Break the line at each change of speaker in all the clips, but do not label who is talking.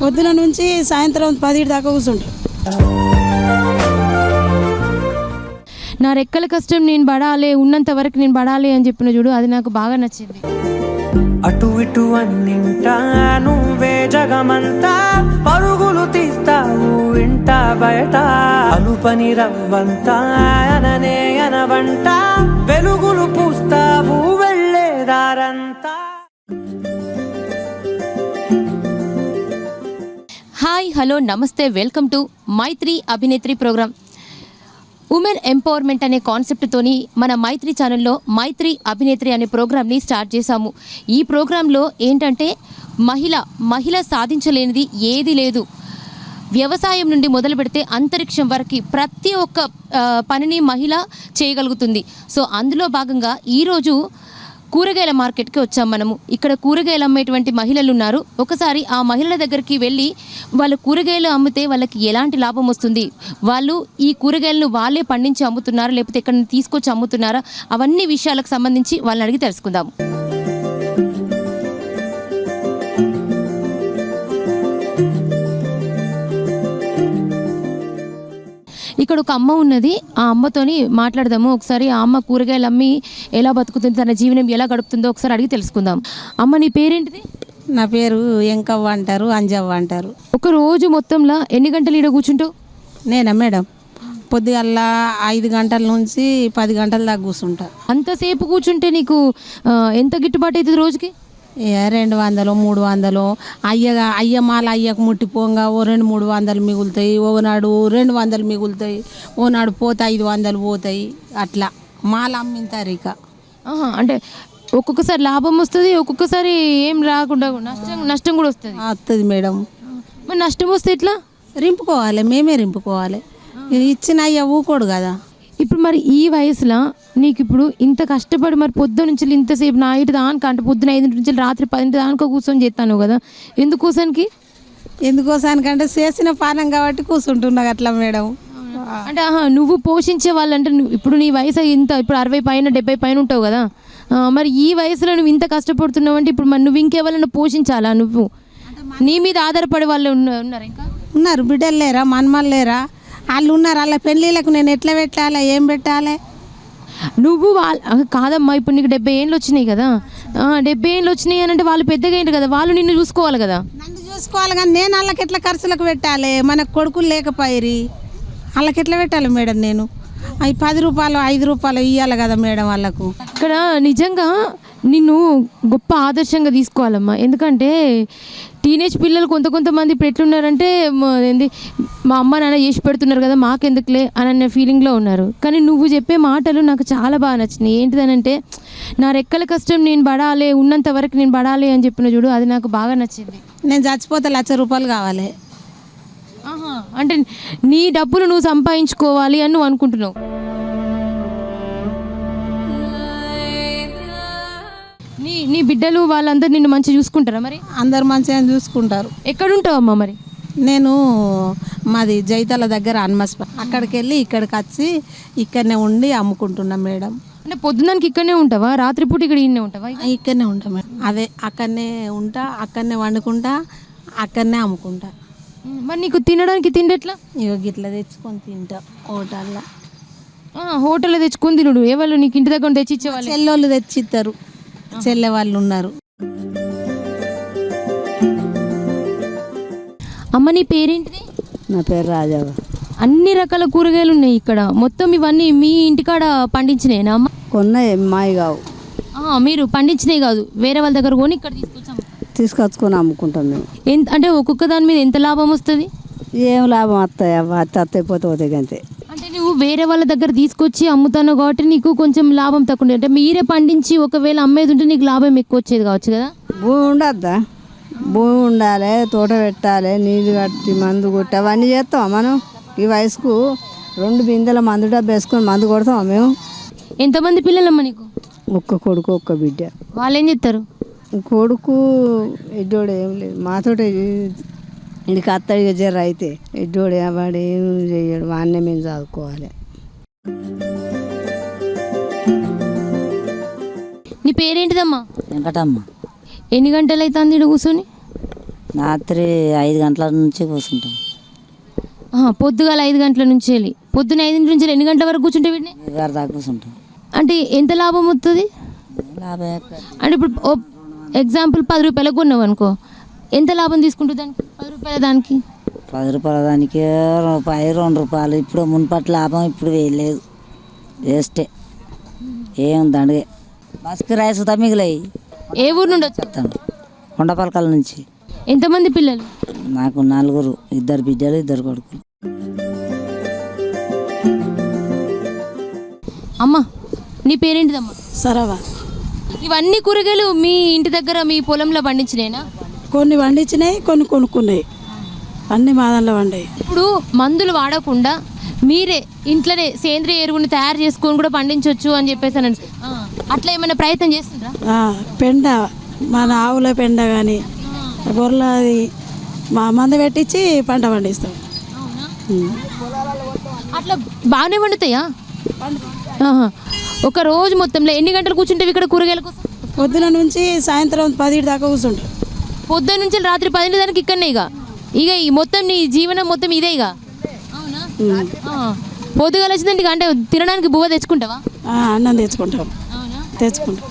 పొద్దున నుంచి సాయంత్రం పది దాకా కూర్చుంటాం
నా రెక్కల కష్టం నేను పడాలి ఉన్నంత వరకు నేను పడాలి అని చెప్పిన చూడు అది నాకు బాగా నచ్చింది.
అటు ఇటు అన్నింటా నువ్వే జగమంతా పరుగులు తీస్తావు ఇంట బయట. అలుపని రవ్వంతా అననే అనవంట వెలుగులు పూస్తావు వెళ్ళేదారంతా
hi hello namaste welcome to Maitri Abhinetri program women empowerment అనే కాన్సెప్ట్తోని మన మైత్రి ఛానల్లో మైత్రి అభినేత్రి అనే ప్రోగ్రామ్ని స్టార్ట్ చేశాము. ఈ ప్రోగ్రాంలో ఏంటంటే మహిళ మహిళ సాధించలేనిది ఏది లేదు. వ్యవసాయం నుండి మొదలు పెడితే అంతరిక్షం వరకు ప్రతి ఒక్క పనిని మహిళ చేయగలుగుతుంది. సో అందులో భాగంగా ఈరోజు కూరగాయల మార్కెట్కి వచ్చాం మనము. ఇక్కడ కూరగాయలు అమ్మేటువంటి మహిళలు ఉన్నారు ఒకసారి ఆ మహిళల దగ్గరికి వెళ్ళి వాళ్ళు కూరగాయలు అమ్మితే వాళ్ళకి ఎలాంటి లాభం వస్తుంది? వాళ్ళు ఈ కూరగాయలను వాళ్ళే పండించి అమ్ముతున్నారా? లేకపోతే ఎక్కడ తీసుకొచ్చి అమ్ముతున్నారా? అవన్నీ విషయాలకు సంబంధించి వాళ్ళని అడిగి తెలుసుకుందాం. ఇక్కడ ఒక అమ్మ ఉన్నది. ఆ అమ్మతోని మాట్లాడదాము. ఒకసారి ఆ అమ్మ కూరగాయలు అమ్మి ఎలా బతుకుతుంది తన జీవనం ఎలా గడుపుతుందో ఒకసారి అడిగి తెలుసుకుందాం. అమ్మ నీ పేరేంటిది?
నా పేరు ఎంకవ్వ అంటారు అంజవ్వ అంటారు.
ఒక రోజు మొత్తంలో ఎన్ని గంటలు ఈడ కూర్చుంటావు?
నేనా మేడం? పొద్దుగల్లా ఐదు గంటల నుంచి పది గంటల దాకా కూర్చుంటా.
అంతసేపు కూర్చుంటే నీకు ఆ, ఎంత గిట్టుబాటు అవుతుంది రోజుకి?
రెండు వందలు మూడు వందలు. అయ్యగా అయ్య మాల అయ్యకు ముట్టిపోగా ఓ రెండు మూడు వందలు మిగులుతాయి. ఓనాడు రెండు వందలు మిగులుతాయి. ఓనాడు పోతే ఐదు వందలు పోతాయి. అట్లా. మాల అమ్మింతారు ఇక.
అంటే ఒక్కొక్కసారి లాభం వస్తుంది ఒక్కొక్కసారి ఏం రాకుండా నష్టం నష్టం కూడా వస్తుంది.
వస్తుంది మేడం.
మరి నష్టం వస్తే ఎట్లా?
రింపుకోవాలి మేమే రింపుకోవాలి. ఇచ్చిన అయ్య ఊకోడు కదా.
ఇప్పుడు మరి ఈ వయసులో నీకు ఇప్పుడు ఇంత కష్టపడి మరి పొద్దు నుంచి ఇంతసేపు నైట్ దానికి అంటే పొద్దున ఐదు నుంచి రాత్రి పది దానికో కూర్చొని చేస్తాను కదా. ఎందుకోసానికి
ఎందుకోసానికంటే చేసిన పానం కాబట్టి కూర్చుంటున్నా అట్లా మేడం.
అంటే ఆహా నువ్వు పోషించే వాళ్ళంటే నువ్వు- ఇప్పుడు నీ వయసు ఇంత ఇప్పుడు అరవై పైన డెబ్బై పైన ఉంటావు కదా. మరి ఈ వయసులో నువ్వు ఇంత కష్టపడుతున్నావు అంటే ఇప్పుడు మరి నువ్వు ఇంకెవరైనా పోషించాలా నువ్వు? నీ మీద ఆధారపడే వాళ్ళు ఉన్న- ఉన్నారు ఇంకా?
ఉన్నారు బిడ్డలు లేరా మనమలు లేరా? వాళ్ళు ఉన్నారు వాళ్ళ పెళ్ళిళ్ళకు నేను ఎట్లా పెట్టాలి ఏం పెట్టాలి?
నువ్వు వాళ్ళ కాదమ్మా ఇప్పుడు నీకు డెబ్బై ఏళ్ళు వచ్చినాయి కదా. డెబ్బై ఏళ్ళు వచ్చినాయి అని అంటే వాళ్ళు పెద్దగా అయింది కదా వాళ్ళు నిన్ను చూసుకోవాలి కదా.
నన్ను చూసుకోవాలి కానీ నేను వాళ్ళకి ఎట్లా ఖర్చులకు పెట్టాలి? మనకు కొడుకులు లేకపోయిరి వాళ్ళకి ఎట్లా పెట్టాలి మేడం నేను? అవి పది రూపాయలు ఐదు రూపాయలు ఇవ్వాలి కదా మేడం వాళ్ళకు.
ఇక్కడ నిజంగా నిన్ను గొప్ప ఆదర్శంగా తీసుకోవాలమ్మా. ఎందుకంటే టీనేజ్ పిల్లలు కొంత కొంతమంది ఇప్పుడు ఎట్లున్నారంటే ఏంది మా అమ్మ నాన్న చేసి పెడుతున్నారు కదా మాకెందుకులే అని అనే ఫీలింగ్లో ఉన్నారు. కానీ నువ్వు చెప్పే మాటలు నాకు చాలా బాగా నచ్చినాయి. ఏంటిదనంటే నా రెక్కల కష్టం నేను పడాలి ఉన్నంత వరకు నేను పడాలి అని చెప్పిన చూడు అది నాకు బాగా నచ్చింది.
నేను చచ్చిపోతే లక్ష రూపాయలు కావాలి.
అంటే నీ డబ్బులు నువ్వు సంపాదించుకోవాలి అని నువ్వు అనుకుంటున్నావు. నీ బిడ్డలు వాళ్ళందరూ నిన్ను మంచిగా చూసుకుంటారా మరి?
అందరు మంచిగా చూసుకుంటారు.
ఎక్కడుంటావమ్మా మరి?
నేను మాది జైతాల దగ్గర హన్మస్ప అక్కడికి వెళ్ళి ఇక్కడికి వచ్చి ఇక్కడనే ఉండి అమ్ముకుంటున్నా మేడం.
అంటే పొద్దున్నానికి ఇక్కడనే ఉంటావా? రాత్రిపూట ఇక్కడ ఈయనే ఉంటావా?
ఇక్కడనే ఉంటా మేడం. అదే అక్కడనే ఉంటా అక్కడనే వండుకుంటా అక్కడనే అమ్ముకుంటా.
మరి నీకు తినడానికి తిండి ఎట్లా?
ఇక గిట్ల తెచ్చుకొని తింటా హోటల్లో.
హోటల్లో తెచ్చుకొని తినుడు. ఎవరు నీకు ఇంటి దగ్గర తెచ్చి ఇచ్చేవాళ్ళు
చెల్లెళ్ళు తెచ్చిస్తారు చెల్లె వాళ్ళు ఉన్నారు.
అమ్మ నీ పేరేంటిది?
నా పేరు రాజావ
అన్ని రకాల కూరగాయలు ఉన్నాయి ఇక్కడ. మొత్తం ఇవన్నీ మీ ఇంటికాడ పండించినాయినా అమ్మ?
కొన్న ఎమ్మాయి కావు.
ఆ, మీరు పండించినవి కాదు. వేరే వాళ్ళ దగ్గర కొని ఇక్కడ తీసుకొచ్చాం
తీసుకొచ్చుకొని అమ్ముకుంటాం మేము.
ఎంత అంటే ఒక్కొక్క దాని మీద ఎంత లాభం వస్తుంది?
ఏం లాభం వస్తాయి అవ్వ అత్త అత్తయి పోతే పోతాయి అంతే
వేరే వాళ్ళ దగ్గర తీసుకొచ్చి అమ్ముతాను కాబట్టి నీకు కొంచెం లాభం తక్కువ ఉండేది. అంటే మీరే పండించి ఒకవేళ అమ్మేది ఉంటే నీకు లాభం ఎక్కువ వచ్చేది కావచ్చు కదా?
భూమి ఉండద్దా? భూమి ఉండాలి తోట పెట్టాలి నీళ్ళు కట్టి మందు కొట్టి అవన్నీ చేస్తామా మనం? ఈ వయసుకు రెండు బిందెల మందు డబ్బు వేసుకొని మందు కొడతామా మేము?
ఎంతమంది పిల్లలమ్మ నీకు?
ఒక్క కొడుకు ఒక్క బిడ్డ.
వాళ్ళు ఏం చేస్తారు?
కొడుకు ఎడ్డోడు ఏం లేదు. మాతోటి ఇంటికి అత్తడిగా జర్ర అయితే ఎడ్డోడు వాడు ఏం చెయ్యడు వాడినే మేము చదువుకోవాలి.
నీ పేరేంటిదమ్మా?
వెంకటమ్మ.
ఎన్ని గంటలు అవుతుంది ఈడ కూర్చొని?
రాత్రి ఐదు గంటల నుంచి కూర్చుంటాం.
పొద్దుగాల ఐదు గంటల నుంచి వెళ్ళి. పొద్దున ఐదు నుంచి ఎన్ని గంటల వరకు కూర్చుంటే వీటిని
గారి దాకా కూర్చుంటాం.
అంటే ఎంత లాభం వస్తుంది
లాభం?
అంటే ఇప్పుడు ఓ ఎగ్జాంపుల్ పది రూపాయలకు కొన్నావు అనుకో ఎంత లాభం తీసుకుంటుంది దానికి? పది రూపాయల దానికి?
పది రూపాయల దానికి రూపాయి రెండు రూపాయలు. ఇప్పుడు మున్పటి లాభం ఇప్పుడు వేయలేదు. వేస్టే. ఏం దండగే. బస్కి రైస్ తా మిగిలాయి
ఏ ఊరు నుండి వచ్చావు
చెప్తాను. కొండపలకల నుంచి.
ఎంతమంది పిల్లలు?
నాకు నలుగురు. ఇద్దరు బిడ్డలు ఇద్దరు కొడుకులు.
అమ్మా నీ పేరేంటిదమ్మా?
సరవా.
ఇవన్నీ కూరగాయలు మీ ఇంటి దగ్గర మీ పొలంలో పండించినేనా
కొన్ని వండించినాయి కొన్ని కొనుక్కున్నాయి. అన్ని మా దాంట్లో వండాయి.
ఇప్పుడు మందులు వాడకుండా మీరే ఇంట్లోనే సేంద్రియ ఎరువుని తయారు చేసుకొని కూడా పండించవచ్చు అని చెప్పేసి అనండి. ఆ. అట్లా ఏమైనా ప్రయత్నం చేస్తుండ్రా
ఆ, పెండ మన ఆవుల పెండ కానీ గొర్రెలది మా మంద పెట్టించి పంట పండిస్తాం.
అట్లా బాగానే వండుతాయా ఆహా. ఒక రోజు మొత్తంలో ఎన్ని గంటలు కూర్చుంటే ఇక్కడ కూరగాయల కోసం?
పొద్దున నుంచి సాయంత్రం పది దాకా కూర్చుంటాం.
పొద్దున్న నుంచి రాత్రి పదింటి దానికి ఇక్కడనే ఇక. ఇక ఈ మొత్తం నీ జీవనం మొత్తం ఇదే ఇక. పొద్దుగాల వచ్చిందంటే ఇక అంటే తినడానికి బువ్వ తెచ్చుకుంటావా?
అన్నం తెచ్చుకుంటాం.
అవునా?
తెచ్చుకుంటాం.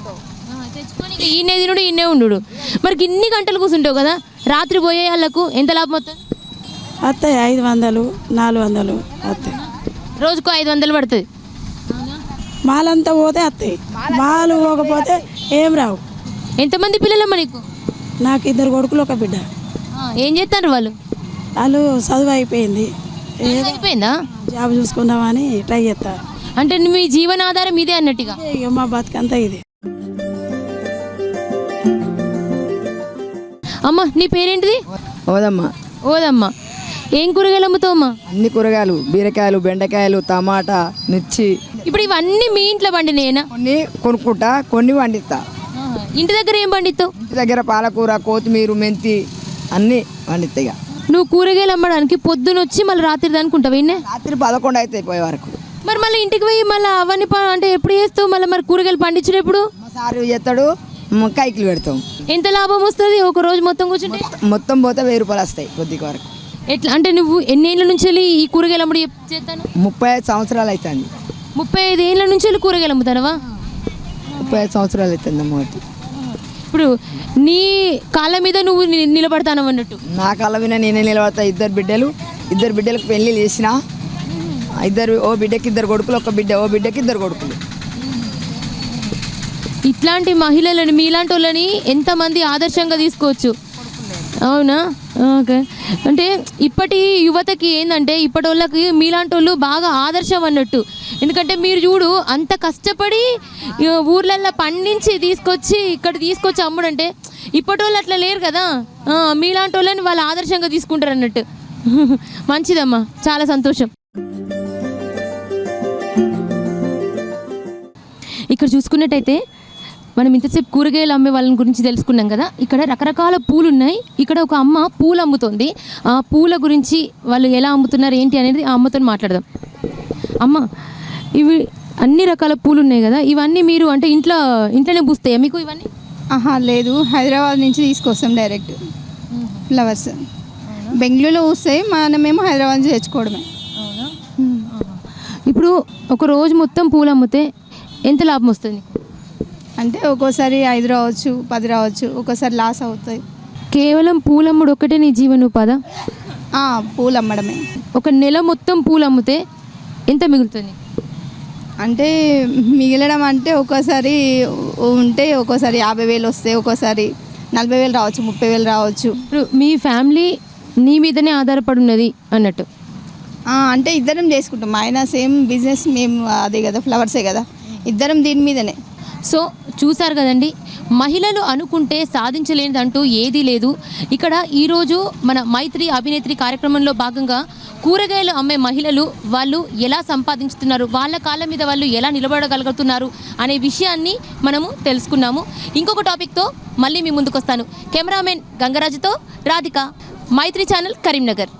ఈయనే తినుడు ఈయనే ఉండు మరి ఇన్ని గంటలు కూర్చుంటావు కదా రాత్రి పోయే వాళ్ళకు ఎంత లాభం అవుతుంది
వస్తాయి ఐదు వందలు నాలుగు వందలు వస్తాయి
రోజుకు ఐదు వందలు పడుతుంది.
మాలంతా పోతే వస్తాయి మాలు పోకపోతే ఏం రావు.
ఎంతమంది పిల్లలమ్మ నీకు?
నాకు ఇద్దరు కొడుకులు ఒక బిడ్డ.
ఆ, ఏం చేస్తారు వాళ్ళు?
వాళ్ళు చదువు అయిపోయింది. జాబ్ చూసుకుందామని ట్రై చేస్తా
అంటే మీ జీవనాధారం ఇదే అన్నట్టుగా?
ఇక మా బతుకంతా ఇది.
అమ్మ నీ పేరేంటిది?
ఓదమ్మా.
ఓదమ్మా. ఏం కూరగాయలు అమ్ముతావమ్మా
అన్ని కూరగాయలు బీరకాయలు బెండకాయలు టమాటా మిర్చి.
ఇప్పుడు ఇవన్నీ మీ ఇంట్లో పండినేనా
కొన్ని కొనుక్కుంటా కొన్ని వండిస్తా.
ఇంటి దగ్గర ఏం పండిస్తావు?
ఇంటి దగ్గర పాలకూర కొత్తిమీర మెంతి అన్నీ వండిస్తా ఇక.
నువ్వు కూరగాయలు అమ్మడానికి పొద్దున వచ్చి మళ్ళీ రాత్రి దానికి ఉంటావు ఇన్నే?
రాత్రి పదకొండు అవుతాయి పోయే వరకు.
మరి మళ్ళీ ఇంటికి పోయి మళ్ళీ అవన్నీ ప- అంటే ఎప్పుడు చేస్తావు? మళ్ళీ మరి కూరగాయలు పండించినప్పుడు
మా సారు చేస్తాడు మ- కైకిలు పెడతాం.
ఎంత లాభం వస్తుంది? ఒక రోజు మొత్తం కూర్చుంటే?
మొత్తం పోతే వెయ్యి రూపాయలు వస్తాయి కొద్దిగా వరకు.
ఎట్లా అంటే నువ్వు ఎన్ని ఏళ్ళ నుంచి వెళ్ళి ఈ కూరగాయలు అమ్ముడు చేస్తాను?
ముప్పై ఐదు సంవత్సరాలు అవుతుంది
ముప్పై ఐదు ఏళ్ళ నుంచి వెళ్ళి కూరగాయలు అమ్ముతానవా?
ముప్పై ఐదు సంవత్సరాలు అవుతుంది అమ్మటి
ఇప్పుడు నీ కాళ్ళ మీద నువ్వు ని- నిలబడతానవు అన్నట్టు.
నా కళ్ళ విన నేనే నిలబడతా. ఇద్దరు బిడ్డలు ఇద్దరు బిడ్డలకు పెళ్ళి చేసిన ఇద్దరు ఓ బిడ్డకి ఇద్దరు కొడుకులు ఒక బిడ్డ ఓ బిడ్డకి ఇద్దరు కొడుకులు.
ఇట్లాంటి మహిళలని మీలాంటి వాళ్ళని ఎంతమంది ఆదర్శంగా తీసుకోవచ్చు? అవునా? ఓకే. అంటే ఇప్పటి యువతకి ఏంటంటే ఇప్పటి వాళ్ళకి మీలాంటి వాళ్ళు బాగా ఆదర్శం అన్నట్టు. ఎందుకంటే మీరు చూడు అంత కష్టపడి ఊర్లల్లో పండించి తీసుకొచ్చి ఇక్కడ తీసుకొచ్చి అమ్ముడంటే ఇప్పటి వాళ్ళు అట్లా లేరు కదా. మీలాంటి వాళ్ళని వాళ్ళు ఆదర్శంగా తీసుకుంటారు అన్నట్టు. మంచిదమ్మా. చాలా సంతోషం. ఇక్కడ చూసుకున్నట్టయితే మనం ఇంతసేపు కూరగాయలు అమ్మే వాళ్ళని గురించి తెలుసుకున్నాం కదా ఇక్కడ రకరకాల పూలు ఉన్నాయి ఇక్కడ ఒక అమ్మ పూలు అమ్ముతోంది. ఆ పూల గురించి వాళ్ళు ఎలా అమ్ముతున్నారు ఏంటి అనేది ఆ అమ్మతో మాట్లాడదాం. అమ్మ ఇవి అన్ని రకాల పూలు ఉన్నాయి కదా ఇవన్నీ మీరు అంటే ఇంట్లో ఇంట్లోనే పూస్తాయా మీకు ఇవన్నీ?
ఆహా లేదు. హైదరాబాద్ నుంచి తీసుకొస్తాం డైరెక్ట్. ఫ్లవర్స్. బెంగళూరులో వస్తాయి మనమేమో హైదరాబాద్ నుంచి తెచ్చుకోవడమే.
ఇప్పుడు ఒక రోజు మొత్తం పూలు అమ్మితే ఎంత లాభం వస్తుంది?
అంటే ఒక్కోసారి ఐదు రావచ్చు పది రావచ్చు ఒక్కోసారి లాస్ అవుతాయి.
కేవలం పూలమ్ముడు ఒక్కటే నీ జీవనోపాధ?
ఆ, పూలు అమ్మడమే
ఒక నెల మొత్తం పూలు అమ్మితే ఎంత మిగులుతుంది?
అంటే మిగలడం అంటే ఒక్కోసారి ఉంటే ఒక్కోసారి యాభై వేలు వస్తాయి ఒక్కోసారి నలభై వేలు రావచ్చు ముప్పై వేలు రావచ్చు.
ఇప్పుడు మీ ఫ్యామిలీ నీ మీదనే ఆధారపడి ఉన్నది అన్నట్టు.
అంటే ఇద్దరం చేసుకుంటాం. ఆయన సేమ్ బిజినెస్ మేము అదే కదా ఫ్లవర్సే కదా. ఇద్దరం దీని మీదనే.
సో చూశారు కదండి మహిళలు అనుకుంటే సాధించలేనిదంటూ ఏదీ లేదు. ఇక్కడ ఈరోజు మన మైత్రి అభినేత్రి కార్యక్రమంలో భాగంగా కూరగాయలు అమ్మే మహిళలు వాళ్ళు ఎలా సంపాదించుతున్నారు వాళ్ళ కాళ్ళ మీద వాళ్ళు ఎలా నిలబడగలుగుతున్నారు అనే విషయాన్ని మనము తెలుసుకున్నాము. ఇంకొక టాపిక్తో మళ్ళీ మీ ముందుకు వస్తాను కెమెరామెన్ గంగరాజుతో రాధిక. మైత్రి ఛానల్ కరీంనగర్.